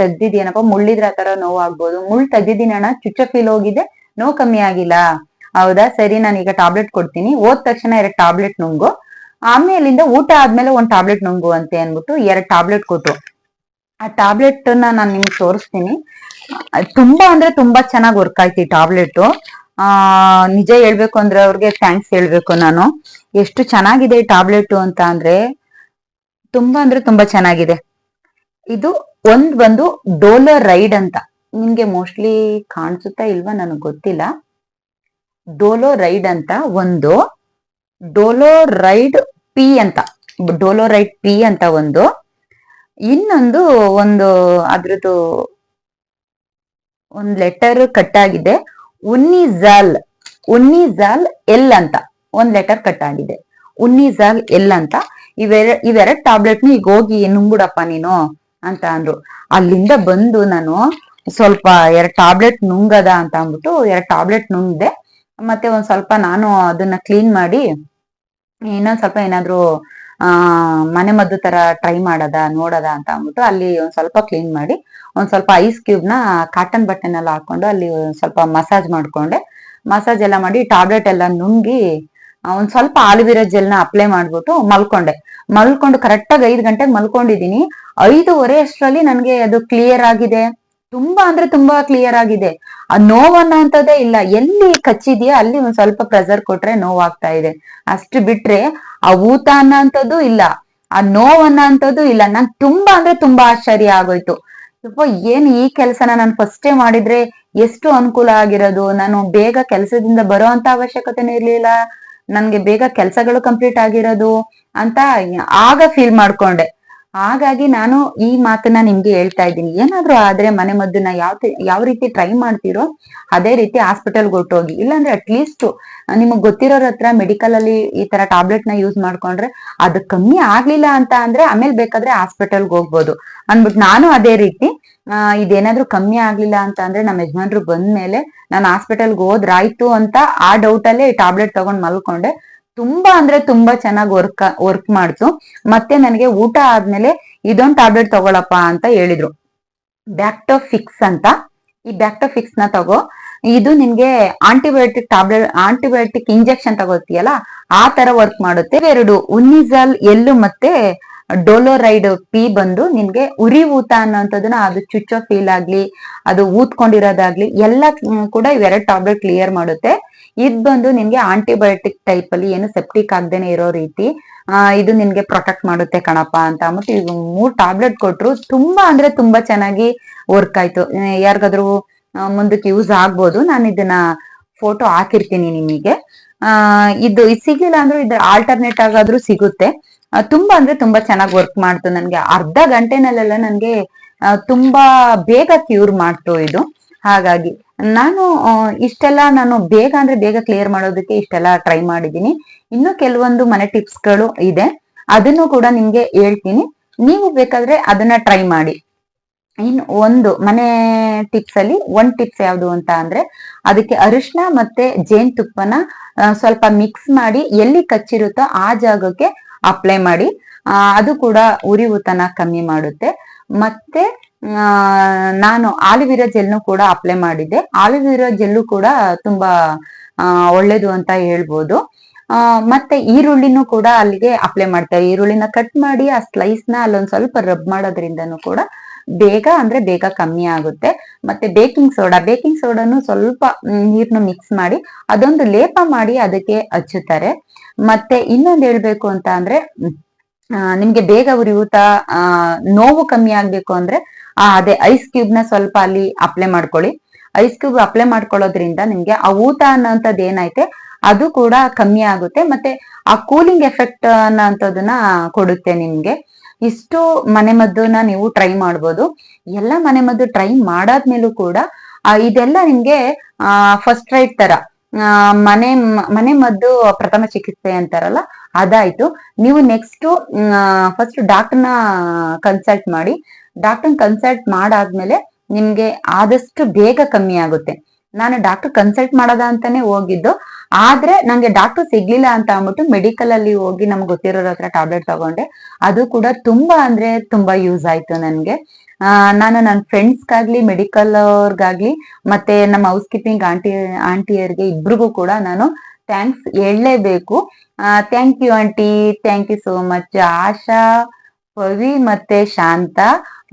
ತೆಗ್ದಿದ್ಯೇನಪ್ಪ, ಮುಳ್ಳಿದ್ರೆ ಆ ತರ ನೋವು ಆಗ್ಬೋದು. ಮುಳ್ಳು ತೆಗ್ದಿದ್ದೀನಿ ಅಣ್ಣ, ಚುಚ್ಚ ಫೀಲ್ ಹೋಗಿದೆ, ನೋವು ಕಮ್ಮಿ ಆಗಿಲ್ಲ. ಹೌದಾ? ಸರಿ, ನಾನು ಈಗ ಟ್ಯಾಬ್ಲೆಟ್ ಕೊಡ್ತೀನಿ. ಹೋದ ತಕ್ಷಣ ಎರಡು ಟ್ಯಾಬ್ಲೆಟ್ ನುಂಗು. ಆಮೇಲಿಂದ ಊಟ ಆದ್ಮೇಲೆ ಒಂದ್ ಟ್ಯಾಬ್ಲೆಟ್ ನುಂಗು ಅಂತ ಅಂದ್ಬಿಟ್ಟು ಎರಡ್ ಟ್ಯಾಬ್ಲೆಟ್ ಕೊಟ್ರು. ಆ ಟ್ಯಾಬ್ಲೆಟ್ನ ನಾನು ನಿಮ್ಗೆ ತೋರಿಸ್ತೀನಿ. ತುಂಬಾ ಅಂದ್ರೆ ತುಂಬಾ ಚೆನ್ನಾಗಿ ವರ್ಕ್ ಆಯ್ತು ಈ ಟ್ಯಾಬ್ಲೆಟ್ ಆ, ನಿಜ ಹೇಳ್ಬೇಕು ಅಂದ್ರೆ ಅವ್ರಿಗೆ ಥ್ಯಾಂಕ್ಸ್ ಹೇಳ್ಬೇಕು ನಾನು. ಎಷ್ಟು ಚೆನ್ನಾಗಿದೆ ಈ ಟ್ಯಾಬ್ಲೆಟ್ ಅಂತ ಅಂದ್ರೆ ತುಂಬಾ ಅಂದ್ರೆ ತುಂಬಾ ಚೆನ್ನಾಗಿದೆ. ಇದು ಒಂದ್ ಬಂದು ಡೋಲೋ ರೈಡ್ ಅಂತ. ನಿಮ್ಗೆ ಮೋಸ್ಟ್ಲಿ ಕಾಣಿಸುತ್ತಾ ಇಲ್ವಾ ನನಗೆ ಗೊತ್ತಿಲ್ಲ. ಡೋಲೋ ರೈಡ್ ಅಂತ ಒಂದು ಡೋಲೋ ರೈಡ್ ಪಿ ಅಂತ. ಡೋಲೋ ರೈಡ್ ಪಿ ಅಂತ ಒಂದು. ಇನ್ನೊಂದು ಒಂದು ಅದ್ರದ್ದು ಒಂದ್ ಲೆಟರ್ ಕಟ್ ಆಗಿದೆ. ಉನ್ನಿಜಾಲ್ ಉನ್ನಿಜಾಲ್ ಎಲ್ ಅಂತ ಒಂದ್ ಲೆಟರ್ ಕಟ್ ಆಗಿದೆ. ಉನ್ನಿಜಾಲ್ ಎಲ್ ಅಂತ ಇವೆರ ಇವೆರಡ್ ಟಾಬ್ಲೆಟ್ ಈಗ ಹೋಗಿ ನುಂಗ್ಬಿಡಪ್ಪ ನೀನು? ಅಂತ ಅಂದ್ರು. ಅಲ್ಲಿಂದ ಬಂದು ನಾನು ಸ್ವಲ್ಪ ಎರಡ್ ಟ್ಯಾಬ್ಲೆಟ್ ನುಂಗದ? ಅಂತ ಅಂದ್ಬಿಟ್ಟು ಎರಡ್ ಟ್ಯಾಬ್ಲೆಟ್ ನುಂಗ್ದೆ, ಮತ್ತೆ ಒಂದ್ ಸ್ವಲ್ಪ ನಾನು ಅದನ್ನ ಕ್ಲೀನ್ ಮಾಡಿ ಇನ್ನೊಂದ್ ಸ್ವಲ್ಪ ಏನಾದ್ರು ಆ, ಮನೆ ಮದ್ದು ತರ ಟ್ರೈ ಮಾಡದ, ನೋಡದ ಅಂತ ಅಂದ್ಬಿಟ್ಟು ಅಲ್ಲಿ ಒಂದ್ ಸ್ವಲ್ಪ ಕ್ಲೀನ್ ಮಾಡಿ, ಒಂದ್ ಸ್ವಲ್ಪ ಐಸ್ ಕ್ಯೂಬ್ನ ಕಾಟನ್ ಬಟ್ಟೆನೆಲ್ಲ ಹಾಕೊಂಡು ಅಲ್ಲಿ ಸ್ವಲ್ಪ ಮಸಾಜ್ ಮಾಡ್ಕೊಂಡೆ. ಮಸಾಜ್ ಎಲ್ಲ ಮಾಡಿ ಟಾಬ್ಲೆಟ್ ಎಲ್ಲ ನುಂಗಿ ಒಂದ್ ಸ್ವಲ್ಪ ಆಲಿವಿರ ಜೆಲ್ನ ಅಪ್ಲೈ ಮಾಡ್ಬಿಟ್ಟು ಮಲ್ಕೊಂಡೆ. ಮಲ್ಕೊಂಡು ಕರೆಕ್ಟ್ ಆಗಿ ಐದ್ ಗಂಟೆಗೆ ಮಲ್ಕೊಂಡಿದೀನಿ ಐದೂವರೆ ಅಷ್ಟರಲ್ಲಿ ನನ್ಗೆ ಅದು ಕ್ಲಿಯರ್ ಆಗಿದೆ. ತುಂಬಾ ಅಂದ್ರೆ ತುಂಬಾ ಕ್ಲಿಯರ್ ಆಗಿದೆ. ಆ ನೋವನ್ನ ಅಂತದೇ ಇಲ್ಲ. ಎಲ್ಲಿ ಕಚ್ಚಿದ್ಯಾ ಅಲ್ಲಿ ಒಂದ್ ಸ್ವಲ್ಪ ಪ್ರೆಸರ್ ಕೊಟ್ರೆ ನೋವಾಗ್ತಾ ಇದೆ. ಅಷ್ಟು ಬಿಟ್ರೆ ಆ ಊತ ಅನ್ನೋಂಥದ್ದು ಇಲ್ಲ. ಆ ನೋವನ್ನ ಅಂತದ್ದು ಇಲ್ಲ. ನಂಗೆ ತುಂಬಾ ಅಂದ್ರೆ ತುಂಬಾ ಆಶ್ಚರ್ಯ ಆಗೋಯ್ತು. ಸ್ವಲ್ಪ ಏನ್ ಈ ಕೆಲ್ಸನ ನಾನು ಫಸ್ಟೇ ಮಾಡಿದ್ರೆ ಎಷ್ಟು ಅನುಕೂಲ ಆಗಿರೋದು? ನಾನು ಬೇಗ ಕೆಲಸದಿಂದ ಬರೋ ಅಂತ ಅವಶ್ಯಕತೆನೇ ಇರ್ಲಿಲ್ಲ. ನನ್ಗೆ ಬೇಗ ಕೆಲಸಗಳು ಕಂಪ್ಲೀಟ್ ಆಗಿರೋದು ಅಂತ ಆಗ ಫೀಲ್ ಮಾಡ್ಕೊಂಡೆ. ಹಾಗಾಗಿ ನಾನು ಈ ಮಾತನ್ನ ನಿಮ್ಗೆ ಹೇಳ್ತಾ ಇದ್ದೀನಿ. ಏನಾದ್ರೂ ಆದ್ರೆ ಮನೆ ಮದ್ದನ್ನ ಯಾವ ಯಾವ ರೀತಿ ಟ್ರೈ ಮಾಡ್ತೀರೋ ಅದೇ ರೀತಿ ಹಾಸ್ಪಿಟಲ್ಗೆ ಹೊಟ್ಟೋಗಿ ಇಲ್ಲಾಂದ್ರೆ ಅಟ್ಲೀಸ್ಟ್ ನಿಮಗ್ ಗೊತ್ತಿರೋರ ಹತ್ರ ಮೆಡಿಕಲ್ ಅಲ್ಲಿ ಈ ತರ ಟ್ಯಾಬ್ಲೆಟ್ನ ಯೂಸ್ ಮಾಡ್ಕೊಂಡ್ರೆ ಅದು ಕಮ್ಮಿ ಆಗ್ಲಿಲ್ಲ ಅಂತ ಅಂದ್ರೆ ಆಮೇಲೆ ಬೇಕಾದ್ರೆ ಹಾಸ್ಪಿಟಲ್ಗೆ ಹೋಗ್ಬೋದು. ಅಂದ್ಬಿಟ್ಟು ನಾನು ಅದೇ ರೀತಿ ಇದೇನಾದ್ರೂ ಕಮ್ಮಿ ಆಗ್ಲಿಲ್ಲ ಅಂತ ಅಂದ್ರೆ ನಮ್ಮ ಯಜಮಾನ್ರು ಬಂದ್ಮೇಲೆ ನಾನು ಹಾಸ್ಪಿಟಲ್ಗೆ ಹೋದ್ರಾಯ್ತು ಅಂತ ಆ ಡೌಟ್ ಅಲ್ಲೇ ಟ್ಯಾಬ್ಲೆಟ್ ತಗೊಂಡ್ ಮಲ್ಕೊಂಡೆ. ತುಂಬಾ ಅಂದ್ರೆ ತುಂಬಾ ಚೆನ್ನಾಗಿ ವರ್ಕ್ ವರ್ಕ್ ಮಾಡ್ತು. ಮತ್ತೆ ನನಗೆ ಊಟ ಆದ್ಮೇಲೆ ಇದೊಂದ್ ಟ್ಯಾಬ್ಲೆಟ್ ತಗೊಳಪ್ಪ ಅಂತ ಹೇಳಿದ್ರು. ಬ್ಯಾಕ್ಟೋಫಿಕ್ಸ್ ಅಂತ. ಈ ಬ್ಯಾಕ್ಟೋಫಿಕ್ಸ್ನ ತಗೋ. ಇದು ನಿನ್ಗೆ ಆಂಟಿಬಯೋಟಿಕ್ ಟ್ಯಾಬ್ಲೆಟ್ ಆಂಟಿಬಯೋಟಿಕ್ ಇಂಜೆಕ್ಷನ್ ತಗೋತೀಯಲ್ಲ, ಆ ತರ ವರ್ಕ್ ಮಾಡುತ್ತೆ. ಎರಡು ಉನ್ನಿಸಲ್ ಎಲ್ಲು ಮತ್ತೆ ಡೋಲೋರೈಡ್ ಪಿ ಬಂದು ನಿನ್ಗೆ ಉರಿ ಊತ ಅನ್ನೋಂಥದ್ದನ್ನ ಅದು ಚುಚ್ಚೋ ಫೀಲ್ ಆಗ್ಲಿ, ಅದು ಊದ್ಕೊಂಡಿರೋದಾಗ್ಲಿ ಎಲ್ಲ ಕೂಡ ಇವೆರಡು ಟ್ಯಾಬ್ಲೆಟ್ ಕ್ಲಿಯರ್ ಮಾಡುತ್ತೆ. ಇದ್ ಬಂದು ನಿನ್ಗೆ ಆಂಟಿಬಯೋಟಿಕ್ ಟೈಪ್ ಅಲ್ಲಿ ಏನು ಸೆಪ್ಟಿಕ್ ಆಗ್ದೇನೆ ಇರೋ ರೀತಿ ಇದು ನಿನ್ಗೆ ಪ್ರೊಟೆಕ್ಟ್ ಮಾಡುತ್ತೆ ಕಣಪ್ಪ ಅಂತ ಅಂದ್ಬಿಟ್ಟು ಈಗ ಮೂರ್ ಟ್ಯಾಬ್ಲೆಟ್ ಕೊಟ್ರು ತುಂಬಾ ಅಂದ್ರೆ ತುಂಬಾ ಚೆನ್ನಾಗಿ ವರ್ಕ್ ಆಯ್ತು. ಯಾರಿಗಾದ್ರು ಮುಂದಕ್ಕೆ ಯೂಸ್ ಆಗ್ಬೋದು. ನಾನು ಇದನ್ನ ಫೋಟೋ ಹಾಕಿರ್ತೀನಿ ನಿಮಗೆ. ಇದು ಇದು ಸಿಗ್ಲಿಲ್ಲ ಅಂದ್ರೆ ಇದ್ರ ಆಲ್ಟರ್ನೇಟ್ ಆಗಾದ್ರೂ ಸಿಗುತ್ತೆ. ತುಂಬಾ ಅಂದ್ರೆ ತುಂಬಾ ಚೆನ್ನಾಗಿ ವರ್ಕ್ ಮಾಡ್ತು ನನ್ಗೆ. ಅರ್ಧ ಗಂಟೆನಲ್ಲೆಲ್ಲ ನನ್ಗೆ ತುಂಬಾ ಬೇಗ ಕ್ಯೂರ್ ಮಾಡ್ತು ಇದು. ಹಾಗಾಗಿ ನಾನು ಇಷ್ಟೆಲ್ಲ ನಾನು ಬೇಗ ಅಂದ್ರೆ ಬೇಗ ಕ್ಲಿಯರ್ ಮಾಡೋದಕ್ಕೆ ಇಷ್ಟೆಲ್ಲ ಟ್ರೈ ಮಾಡಿದ್ದೀನಿ. ಇನ್ನು ಕೆಲವೊಂದು ಮನೆ ಟಿಪ್ಸ್ಗಳು ಇದೆ. ಅದನ್ನು ಕೂಡ ನಿಮ್ಗೆ ಹೇಳ್ತೀನಿ. ನೀವು ಬೇಕಾದ್ರೆ ಅದನ್ನ ಟ್ರೈ ಮಾಡಿ. ಇನ್ ಒಂದು ಮನೆ ಟಿಪ್ಸ್ ಅಲ್ಲಿ ಒಂದ್ ಟಿಪ್ಸ್ ಯಾವ್ದು ಅಂತ ಅಂದ್ರೆ, ಅದಕ್ಕೆ ಅರಿಶಿನ ಮತ್ತೆ ಜೇನ್ ತುಪ್ಪನ ಸ್ವಲ್ಪ ಮಿಕ್ಸ್ ಮಾಡಿ ಎಲ್ಲಿ ಕಚ್ಚಿರುತ್ತೋ ಆ ಜಾಗಕ್ಕೆ ಅಪ್ಲೈ ಮಾಡಿ. ಅದು ಕೂಡ ಉರಿ ಊತನ ಕಮ್ಮಿ ಮಾಡುತ್ತೆ. ಮತ್ತೆ ನಾನು ಆಲಿವಿರಾ ಜೆಲ್ನು ಕೂಡ ಅಪ್ಲೈ ಮಾಡಿದ್ದೆ. ಆಲಿವಿರಾ ಜೆಲ್ಲು ಕೂಡ ತುಂಬಾ ಒಳ್ಳೇದು ಅಂತ ಹೇಳ್ಬೋದು. ಮತ್ತೆ ಈರುಳ್ಳಿನೂ ಕೂಡ ಅಲ್ಲಿಗೆ ಅಪ್ಲೈ ಮಾಡ್ತಾರೆ. ಈರುಳ್ಳಿನ ಕಟ್ ಮಾಡಿ ಆ ಸ್ಲೈಸ್ನ ಅಲ್ಲೊಂದ್ ಸ್ವಲ್ಪ ರಬ್ ಮಾಡೋದ್ರಿಂದನು ಕೂಡ ಬೇಗ, ಅಂದ್ರೆ ಬೇಗ ಕಮ್ಮಿ ಆಗುತ್ತೆ. ಮತ್ತೆ ಬೇಕಿಂಗ್ ಸೋಡಾ ಬೇಕಿಂಗ್ ಸೋಡಾನು ಸ್ವಲ್ಪ ನೀರ್ನು ಮಿಕ್ಸ್ ಮಾಡಿ ಅದೊಂದು ಲೇಪ ಮಾಡಿ ಅದಕ್ಕೆ ಹಚ್ಚುತ್ತಾರೆ. ಮತ್ತೆ ಇನ್ನೊಂದ್ ಹೇಳ್ಬೇಕು ಅಂತ ಅಂದ್ರೆ ನಿಮ್ಗೆ ಬೇಗ ಉರಿಯೂತ ನೋವು ಕಮ್ಮಿ ಆಗ್ಬೇಕು ಅಂದ್ರೆ ಆ ಅದೇ ಐಸ್ ಕ್ಯೂಬ್ನ ಸ್ವಲ್ಪ ಅಲ್ಲಿ ಅಪ್ಲೈ ಮಾಡ್ಕೊಳ್ಳಿ. ಐಸ್ ಕ್ಯೂಬ್ ಅಪ್ಲೈ ಮಾಡ್ಕೊಳ್ಳೋದ್ರಿಂದ ನಿಮ್ಗೆ ಆ ಊತ ಅನ್ನೋಂಥದ್ದು ಏನೈತೆ ಅದು ಕೂಡ ಕಮ್ಮಿ ಆಗುತ್ತೆ. ಮತ್ತೆ ಆ ಕೂಲಿಂಗ್ ಎಫೆಕ್ಟ್ ಅನ್ನೋಂಥದ್ದನ್ನ ಕೊಡುತ್ತೆ ನಿಮ್ಗೆ. ಇಷ್ಟು ಮನೆಮದ್ದನ್ನ ನೀವು ಟ್ರೈ ಮಾಡ್ಬೋದು. ಎಲ್ಲ ಮನೆಮದ್ದು ಟ್ರೈ ಮಾಡಾದ್ಮೇಲೂ ಕೂಡ ಇದೆಲ್ಲ ನಿಮ್ಗೆ ಫಸ್ಟ್ ರೈಟ್ ತರ ಆ, ಮನೆ ಮನೆ ಮದ್ದು ಪ್ರಥಮ ಚಿಕಿತ್ಸೆ ಅಂತಾರಲ್ಲ ಅದಾಯ್ತು. ನೀವು ನೆಕ್ಸ್ಟ್ ಫಸ್ಟ್ ಡಾಕ್ಟರ್ನ ಕನ್ಸಲ್ಟ್ ಮಾಡಿ ಡಾಕ್ಟರ್ ಕನ್ಸಲ್ಟ್ ಮಾಡಾದ್ಮೇಲೆ ನಿಮ್ಗೆ ಆದಷ್ಟು ಬೇಗ ಕಮ್ಮಿ ಆಗುತ್ತೆ. ನಾನು ಡಾಕ್ಟರ್ ಕನ್ಸಲ್ಟ್ ಮಾಡೋದ ಅಂತಾನೆ ಹೋಗಿದ್ದು, ಆದ್ರೆ ನಂಗೆ ಡಾಕ್ಟರ್ ಸಿಗ್ಲಿಲ್ಲ ಅಂತ ಅಂದ್ಬಿಟ್ಟು ಮೆಡಿಕಲ್ ಅಲ್ಲಿ ಹೋಗಿ ನಮ್ಗೆ ಗೊತ್ತಿರೋರ ಹತ್ರ ಟ್ಯಾಬ್ಲೆಟ್ ತಗೊಂಡೆ. ಅದು ಕೂಡ ತುಂಬಾ ಅಂದ್ರೆ ತುಂಬಾ ಯೂಸ್ ಆಯ್ತು ನನ್ಗೆ. ನಾನು ನನ್ನ ಫ್ರೆಂಡ್ಸ್ಗಾಗ್ಲಿ ಮೆಡಿಕಲ್ ಅವ್ರಿಗಾಗ್ಲಿ, ಮತ್ತೆ ನಮ್ಮ ಹೌಸ್ ಕೀಪಿಂಗ್ ಆಂಟಿ ಆಂಟಿಯರ್ಗೆ ಇಬ್ರಿಗೂ ಕೂಡ ನಾನು ಥ್ಯಾಂಕ್ಸ್ ಹೇಳಲೇಬೇಕು. Thank you aunty thank you so much Asha. Pavi ಮತ್ತೆ ಶಾಂತ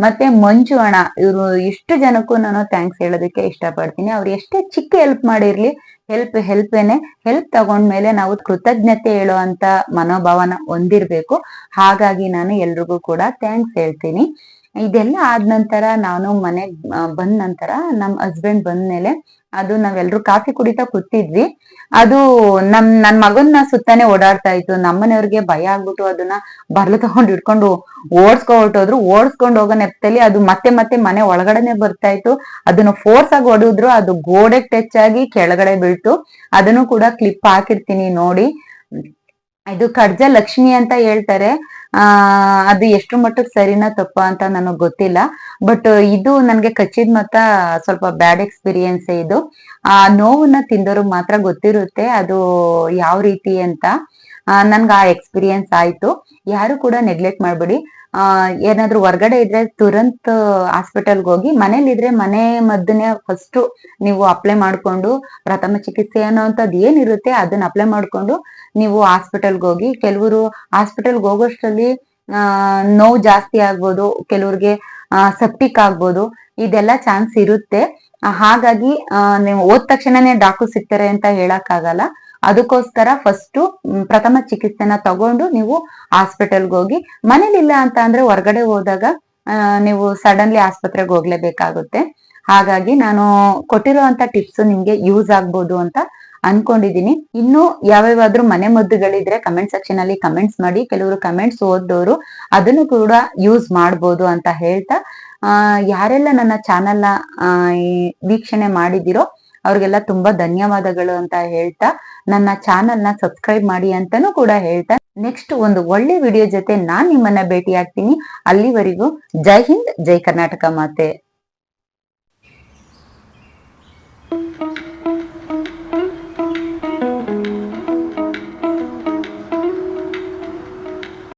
ಮತ್ತೆ ಮಂಜು ಅಣ್ಣ. ಇವರು ಇಷ್ಟು ಜನಕ್ಕೂ ನಾನು ಥ್ಯಾಂಕ್ಸ್ ಹೇಳೋದಕ್ಕೆ ಇಷ್ಟಪಡ್ತೀನಿ. ಅವ್ರು ಎಷ್ಟೇ ಚಿಕ್ಕ ಹೆಲ್ಪ್ ಮಾಡಿರ್ಲಿ ಹೆಲ್ಪ್ ಹೆಲ್ಪೇನೆ ಹೆಲ್ಪ್ ತಗೊಂಡ್ಮೇಲೆ ನಾವು ಕೃತಜ್ಞತೆ ಹೇಳುವಂತ ಮನೋಭಾವನ ಹೊಂದಿರ್ಬೇಕು. ಹಾಗಾಗಿ ನಾನು ಎಲ್ರಿಗೂ ಕೂಡ ಥ್ಯಾಂಕ್ಸ್ ಹೇಳ್ತೀನಿ. ಇದೆಲ್ಲ ಆದ ನಂತರ ನಾನು ಮನೆಗ್ ಬಂದ ನಂತರ ನಮ್ ಹಸ್ಬೆಂಡ್ ಬಂದ್ಮೇಲೆ ಅದು ನಾವೆಲ್ರು ಕಾಫಿ ಕುಡಿತಾ ಕೂತಿದ್ವಿ. ಅದು ನಮ್, ನನ್ ಮಗನ್ನ ಸುತ್ತಾನೆ ಓಡಾಡ್ತಾ ಇತ್ತು. ನಮ್ಮನೆಯವ್ರಿಗೆ ಭಯ ಆಗ್ಬಿಟ್ಟು ಅದನ್ನ ಬರ್ಲು ತಗೊಂಡ್ ಇಟ್ಕೊಂಡು ಓಡ್ಸ್ಕೊ ಹೊರಟೋದ್ರು. ಓಡ್ಸ್ಕೊಂಡ್ ಹೋಗೋ ನೆಪ್ತಲ್ಲಿ ಅದು ಮತ್ತೆ ಮತ್ತೆ ಮನೆ ಒಳಗಡೆನೆ ಬರ್ತಾ ಇತ್ತು. ಅದನ್ನ ಫೋರ್ಸ್ ಆಗಿ ಹೊಡೆದ್ರು. ಅದು ಗೋಡೆ ಟಚ್ ಆಗಿ ಕೆಳಗಡೆ ಬೀಳ್ತು. ಅದನ್ನು ಕೂಡ ಕ್ಲಿಪ್ ಹಾಕಿರ್ತೀನಿ ನೋಡಿ. ಇದು ಕಡ್ಜ ಲಕ್ಷ್ಮಿ ಅಂತ ಹೇಳ್ತಾರೆ. ಆ, ಅದು ಎಷ್ಟು ಮಟ್ಟಕ್ಕೆ ಸರಿನಾ ತಪ್ಪ ಅಂತ ನನಗ್ ಗೊತ್ತಿಲ್ಲ. ಬಟ್ ಇದು ನನ್ಗೆ ಕಚ್ಚಿದ ಮತ್ತ ಸ್ವಲ್ಪ ಬ್ಯಾಡ್ ಎಕ್ಸ್ಪೀರಿಯನ್ಸ್ ಇದು. ಆ, ನೋವನ್ನ ತಿಂದವ್ರಿಗೆ ಮಾತ್ರ ಗೊತ್ತಿರುತ್ತೆ ಅದು ಯಾವ ರೀತಿ ಅಂತ. ನನ್ಗೆ ಆ ಎಕ್ಸ್ಪೀರಿಯನ್ಸ್ ಆಯ್ತು. ಯಾರು ಕೂಡ ನೆಗ್ಲೆಕ್ಟ್ ಮಾಡ್ಬೇಡಿ. ಏನಾದ್ರೂ ಹೊರ್ಗಡೆ ಇದ್ರೆ ತುರಂತ ಹಾಸ್ಪಿಟಲ್ಗೆ ಹೋಗಿ, ಮನೇಲಿ ಇದ್ರೆ ಮನೆ ಮದ್ದನ್ನೇ ಫಸ್ಟ್ ನೀವು ಅಪ್ಲೈ ಮಾಡ್ಕೊಂಡು, ಪ್ರಥಮ ಚಿಕಿತ್ಸೆ ಅನ್ನೋಂಥದ್ದು ಏನಿರುತ್ತೆ ಅದನ್ನ ಅಪ್ಲೈ ಮಾಡ್ಕೊಂಡು ನೀವು ಹಾಸ್ಪಿಟಲ್ಗೆ ಹೋಗಿ, ಕೆಲವರು ಹಾಸ್ಪಿಟಲ್ಗೆ ಹೋಗೋಷ್ಟರಲ್ಲಿ ನೋವು ಜಾಸ್ತಿ ಆಗ್ಬೋದು, ಕೆಲವ್ರಿಗೆ ಸೆಪ್ಟಿಕ್ ಆಗ್ಬೋದು, ಇದೆಲ್ಲ ಚಾನ್ಸ್ ಇರುತ್ತೆ. ಹಾಗಾಗಿ ನೀವು ಹೋದ ತಕ್ಷಣನೇ ಡಾಕ್ಟರ್ ಸಿಗ್ತಾರೆ ಅಂತ ಹೇಳಕ್ ಆಗಲ್ಲ ಅದಕ್ಕೋಸ್ಕರ ಫಸ್ಟ್ ಪ್ರಥಮ ಚಿಕಿತ್ಸೆನ ತಗೊಂಡು ನೀವು ಹಾಸ್ಪಿಟಲ್ಗೆ ಹೋಗಿ, ಮನೇಲಿಲ್ಲ ಅಂತ ಅಂದ್ರೆ ಹೊರಗಡೆ ಹೋದಾಗ ನೀವು ಸಡನ್ಲಿ ಆಸ್ಪತ್ರೆಗೆ ಹೋಗ್ಲೇಬೇಕಾಗುತ್ತೆ. ಹಾಗಾಗಿ ನಾನು ಕೊಟ್ಟಿರುವಂತ ಟಿಪ್ಸ್ ನಿಮ್ಗೆ ಯೂಸ್ ಆಗ್ಬೋದು ಅಂತ ಅನ್ಕೊಂಡಿದೀನಿ ಇನ್ನು ಯಾವ್ಯಾವಾದ್ರೂ ಮನೆ ಮದ್ದುಗಳಿದ್ರೆ ಕಮೆಂಟ್ ಸೆಕ್ಷನ್ ಅಲ್ಲಿ ಕಮೆಂಟ್ಸ್ ಮಾಡಿ, ಕೆಲವರು ಕಮೆಂಟ್ಸ್ ಓದೋರು ಅದನ್ನು ಕೂಡ ಯೂಸ್ ಮಾಡ್ಬೋದು ಅಂತ ಹೇಳ್ತಾ ಯಾರೆಲ್ಲ ನನ್ನ ಚಾನೆಲ್ನ ವೀಕ್ಷಣೆ ಮಾಡಿದಿರೋ ಅವ್ರಿಗೆಲ್ಲ ತುಂಬಾ ಧನ್ಯವಾದಗಳು ಅಂತ ಹೇಳ್ತಾ ನನ್ನ ಚಾನೆಲ್ನ ಸಬ್ಸ್ಕ್ರೈಬ್ ಮಾಡಿ ಅಂತಾನೂ ಕೂಡ ಹೇಳ್ತಾ. ನೆಕ್ಸ್ಟ್ ಒಂದು ಒಳ್ಳೆ ವಿಡಿಯೋ ಜೊತೆ ನಾನ್ ನಿಮ್ಮನ್ನ ಭೇಟಿ ಆಗ್ತೀನಿ ಅಲ್ಲಿವರೆಗೂ ಜೈ ಹಿಂದ್, ಜೈ ಕರ್ನಾಟಕ ಮಾತೆ.